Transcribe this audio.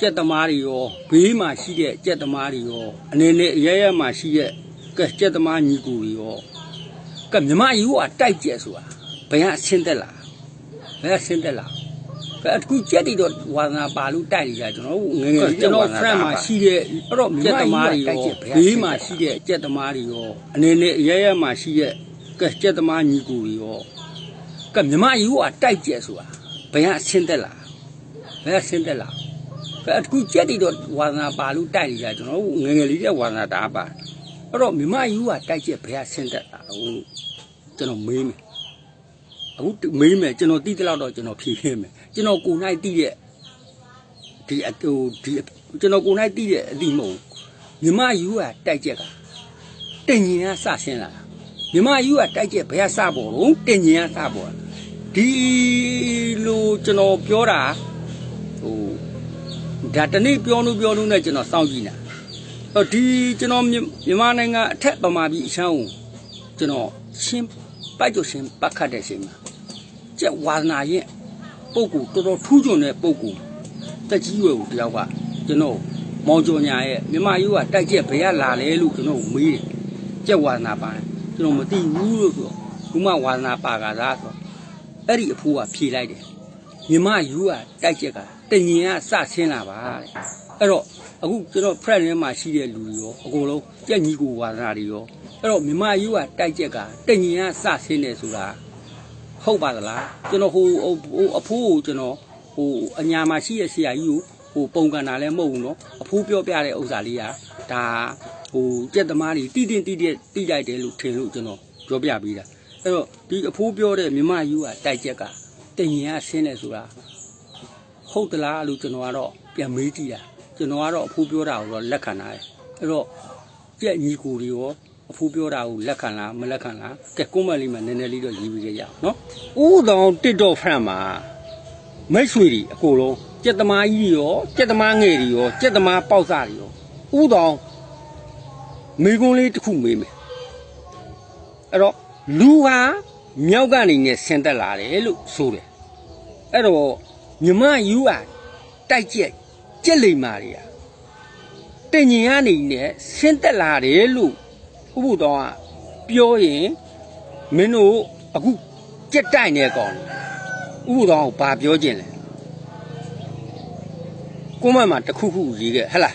ကြက်သမားတွေရောဘေးမှာရှိတဲ့ကြက်သမားတွေရောအနေနဲ့အရရမှာရှိတဲ့ကဲကြက်သမားညီကိုတွေရောကဲမြမယူကတိုက်ကြက်ဆိုတာဘယ်ကအဆင်းသက်လာဘယ်ကအဆင်းသက်လာကဲအခုကြက်တွေတော့ဝါသနာပါလို့တိုက်နေကြကျွန်တော်တို့ငယ်ငယ်ကျွန်တော် friend မှာရှိတဲ့အဲ့တော့ကြက်သမားတွေရောဘေးမှာရှိတဲ့ကြက်သမားတွေရောအနေနဲ့အရရမှာရှိတဲ့ကဲကြက်သမားညီကိုတွေရောကဲမြမယူကတိုက်ကြက်ဆိုတာဘယ်ကအဆင်းသက်လာဘယ်ကအဆင်းသက်လာ အဲအခုကြက်တီတော့ဝါသနာပါလို့တိုက်နေကြကျွန်တော်တို့ငယ်ငယ်လေးတဲ့ဝါသနာတာပါအဲ့တော့မြမယူကတိုက်ချက်ဘယ်ကဆင်းသက်တာဟိုကျွန်တော်မေးမယ်အခုမေးမယ်ကျွန်တော်တိတိလောက်တော့ကျွန်တော်ဖြေပြမယ်ကျွန်တော်ကိုနိုင်တိတဲ့ဒီအတူဒီကျွန်တော်ကိုနိုင်တိတဲ့အတိမဟုတ်မြမယူကတိုက်ချက်ကတင်ញင်ကစဆင်းလာမြမယူကတိုက်ချက်ဘယ်ကစပေါ်တော့တင်ញင်ကစပေါ်ဒီလိုကျွန်တော်ပြောတာဟို ဒါတနေ့ပြောလို့ပြောလို့နဲ့ကျွန်တော်စောင့်ကြည့်နေတာဟောဒီကျွန်တော်မြမြန်မာနိုင်ငံအထက်ပမာပြည်အချမ်းကိုကျွန်တော်ရှင်းပိုက်ကြရှင်းပတ်ခတ်တဲ့ချိန်မှာကျက်ဝါသနာရဲ့ပုံကူတော်တော်ထူးချွန်တဲ့ပုံကူတက်ကြီးရွယ်ကိုတယောက်ကကျွန်တော်မောင်ကျော်ညာရဲ့မြန်မာယူကတိုက်ကျက်ဘယ်ကလာလဲလို့ကျွန်တော်မေးတယ်ကျက်ဝါသနာပါတယ်ကျွန်တော်မသိဘူးလို့ဆိုတော့ဘုမဝါသနာပါကစားဆိုတော့အဲ့ဒီအဖိုးကဖြေလိုက်တယ် မြမယူကတိုက်ချက်ကတညင်ကစဆင်းလာပါတဲ့အဲ့တော့အခုကျွန်တော် friend ထဲမှာရှိတဲ့လူတွေရောအကုန်လုံးကြက်ညီကိုဝါသနာတွေရောအဲ့တော့မြမယူကတိုက်ချက်ကတညင်ကစဆင်းတယ်ဆိုတာဟုတ်ပါသလားကျွန်တော်ဟိုဟိုအဖိုးကိုကျွန်တော်ဟိုအညာမှာရှိတဲ့ဆရာကြီးကိုဟိုပုံကန်တာလည်းမဟုတ်ဘူးเนาะအဖိုးပြောပြတဲ့ဥစ္စာလေးကဒါဟိုကြက်သမားတွေတိတင်တိတဲ့တိလိုက်တယ်လို့ထင်လို့ကျွန်တော်ပြောပြပေးတာအဲ့တော့ဒီအဖိုးပြောတဲ့မြမယူကတိုက်ချက်က တင်ရင်ကဆင်းတယ်ဆိုတာဟုတ်သလားလို့ကျွန်တော်ကတော့ပြန်မေးကြည့်တာကျွန်တော်ကတော့အဖိုးပြောတာကိုတော့လက်ခံတာတယ်အဲ့တော့ကြက်ညီကိုတွေရောအဖိုးပြောတာကိုလက်ခံလားမလက်ခံလားကဲကွန်မန့်လေးမှာနည်းနည်းလေးတော့ရေးပြီးကြရအောင်နော်ဥတောင် TikTok fan မှာမိတ်ဆွေတွေအကုန်လုံးကြက်သမားကြီးတွေရောကြက်သမားငယ်တွေရောကြက်သမားပေါက်စားတွေရောဥတောင်မိကုံးလေးတစ်ခုမေးမယ်အဲ့တော့လူဟာ မြောက်ကနေနဲ့ဆင်းသက်လာတယ်လို့ဆိုတယ်အဲ့တော့မြမယူဟာတိုက်ကျက်ကြက်လိမ္မာတွေကတင်ញင်ကနေနဲ့ဆင်းသက်လာတယ်လို့ဥပုတော်ကပြောရင်မင်းတို့အခုကြက်တိုက်နေကောင်ဥပုတော်ကဘာပြောခြင်းလဲကိုမန့်မှာတစ်ခုခုရေးခဲ့ဟဟလား